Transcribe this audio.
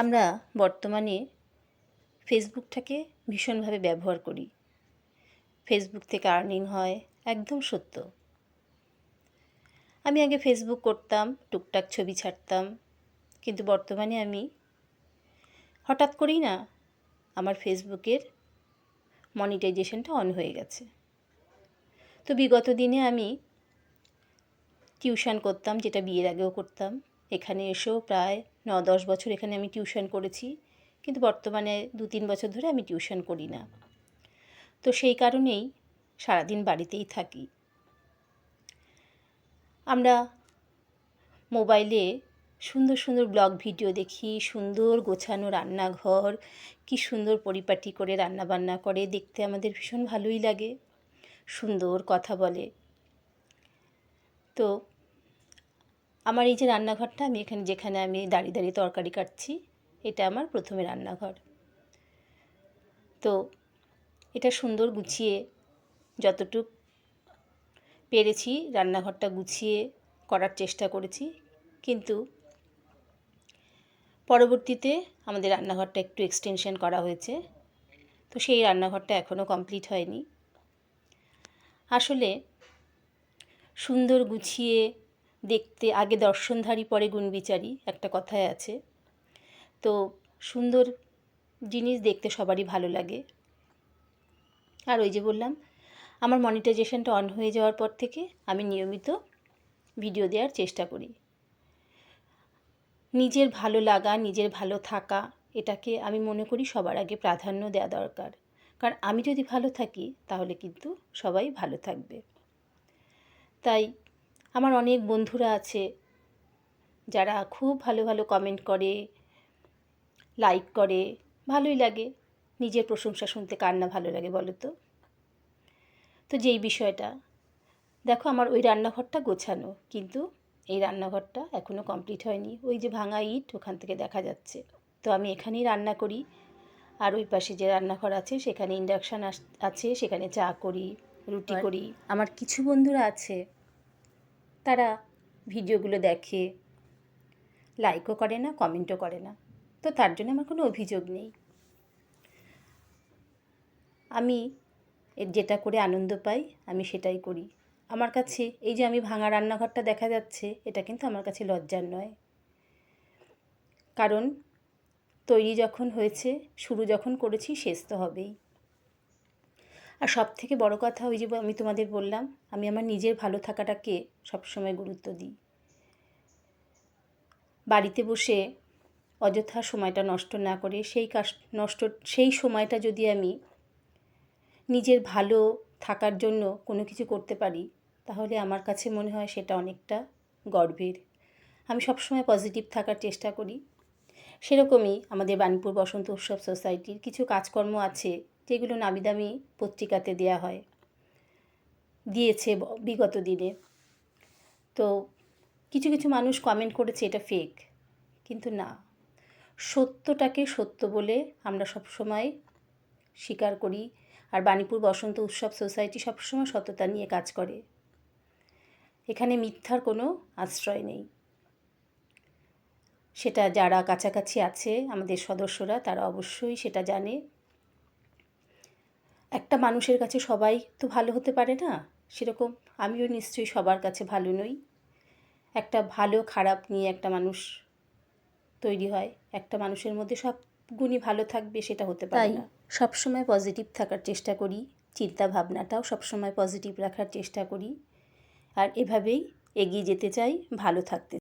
আমরা বর্তমানে ফেসবুকটাকে ভীষণভাবে ব্যবহার করি। ফেসবুক থেকে আর্নিং হয়, একদম সত্য। আমি আগে ফেসবুক করতাম, টুকটাক ছবি ছাড়তাম, কিন্তু বর্তমানে আমি হঠাৎ করেই না, আমার ফেসবুকের মনিটাইজেশনটা অন হয়ে গেছে। তো বিগত দিনে আমি টিউশন করতাম, যেটা বিয়ের আগেও করতাম। এখানে এসেও প্রায় ন দশ বছর এখানে আমি টিউশন করেছি, কিন্তু বর্তমানে দু তিন বছর ধরে আমি টিউশন করি না। তো সেই কারণেই সারাদিন বাড়িতেই থাকি। আমরা মোবাইলে সুন্দর সুন্দর ব্লগ ভিডিও দেখি, সুন্দর গোছানো রান্নাঘর, কি সুন্দর পরিপাটি করে রান্নাবান্না করে, দেখতে আমাদের ভীষণ ভালোই লাগে, সুন্দর কথা বলে। তো আমার এই যে রান্নাঘরটা, আমি এখানে, যেখানে আমি দাঁড়িয়ে দাঁড়িয়ে তরকারি কাটছি, এটা আমার প্রথমে রান্নাঘর। তো এটা সুন্দর গুছিয়ে, যতটুক পেরেছি রান্নাঘরটা গুছিয়ে করার চেষ্টা করেছি। কিন্তু পরবর্তীতে আমাদের রান্নাঘরটা একটু এক্সটেনশন করা হয়েছে। তো সেই রান্নাঘরটা এখনও কমপ্লিট হয়নি। আসলে সুন্দর গুছিয়ে দেখতে, আগে দর্শনধারী, পরে গুণবিচারী একটা কথায় আছে। তো সুন্দর জিনিস দেখতে সবারই ভালো লাগে। আর ওই যে বললাম, আমার মনিটাইজেশনটা অন হয়ে যাওয়ার পর থেকে আমি নিয়মিত ভিডিও দেওয়ার চেষ্টা করি। নিজের ভালো লাগা, নিজের ভালো থাকা, এটাকে আমি মনে করি সবার আগে প্রাধান্য দেওয়া দরকার। কারণ আমি যদি ভালো থাকি, তাহলে কিন্তু সবাই ভালো থাকবে। তাই আমার অনেক বন্ধুরা আছে যারা খুব ভালো ভালো কমেন্ট করে লাইক করে ভালোই লাগে। নিজের প্রশংসা শুনতে কার না ভালো লাগে বলো তো? তো যেই বিষয়টা দেখো আমার ওই রান্নাঘরটা গোছানো কিন্তু এই রান্নাঘরটা এখনও কমপ্লিট হয়নি। ওই যে ভাঙা ইট ওখান থেকে দেখা যাচ্ছে। তো আমি এখানেই রান্না করি। আর ওই পাশে যে রান্নাঘর আছে সেখানে ইন্ডাকশান আছে সেখানে চা করি রুটি করি। আমার কিছু বন্ধুরা আছে তারা ভিডিওগুলো দেখে লাইকও করে না কমেন্টও করে না। তো তার জন্য আমার কোনো অভিযোগ নেই। আমি যেটা করে আনন্দ পাই, আমি সেটাই করি। আমার কাছে এই যে আমি ভাঙা রান্নাঘরটা দেখা যাচ্ছে, এটা কিন্তু আমার কাছে লজ্জার নয়। কারণ তৈরি যখন হয়েছে, শুরু যখন করেছি, শেষ তো হবেই। আর সব থেকে বড় কথা ওই যে আমি তোমাদের বললাম, আমি আমার নিজের ভালো থাকাটাকে সবসময় গুরুত্ব দিই। বাড়িতে বসে অযথা সময়টা নষ্ট না করে সেই কাজ নষ্ট, সেই সময়টা যদি আমি নিজের ভালো থাকার জন্য কোনো কিছু করতে পারি, তাহলে আমার কাছে মনে হয় সেটা অনেকটা গর্বের। আমি সবসময় পজিটিভ থাকার চেষ্টা করি। সেরকমই আমাদের বাণীপুর বসন্ত উৎসব সোসাইটির কিছু কাজকর্ম আছে যেগুলো নামি দামি পত্রিকাতে দেয়া হয়। দিয়েছে বিগত দিনে। তো কিছু কিছু মানুষ কমেন্ট করেছে এটা ফেক কিন্তু না। সত্যটাকে সত্য বলে আমরা সবসময় স্বীকার করি, আর বাণীপুর বসন্ত উৎসব সোসাইটি সবসময় সততা নিয়ে কাজ করে। এখানে মিথ্যার কোনো আশ্রয় নেই। সেটা যারা কাছাকাছি আছে, আমাদের সদস্যরা, তারা অবশ্যই সেটা জানে। একটা মানুষের কাছে সবাই তো ভালো হতে পারে না? সেরকম আমিও নিশ্চয়ই সবার কাছে ভালো নই। একটা ভালো খারাপ নিয়ে একটা মানুষ তৈরি হয়। একটা মানুষের মধ্যে সব গুণই ভালো থাকবে সেটা হতে পারে না। সবসময় পজিটিভ থাকার চেষ্টা করি চিন্তা ভাবনাটাও সবসময় পজিটিভ রাখার চেষ্টা করি। আর এভাবেই এগিয়ে যেতে চাই ভালো থাকতে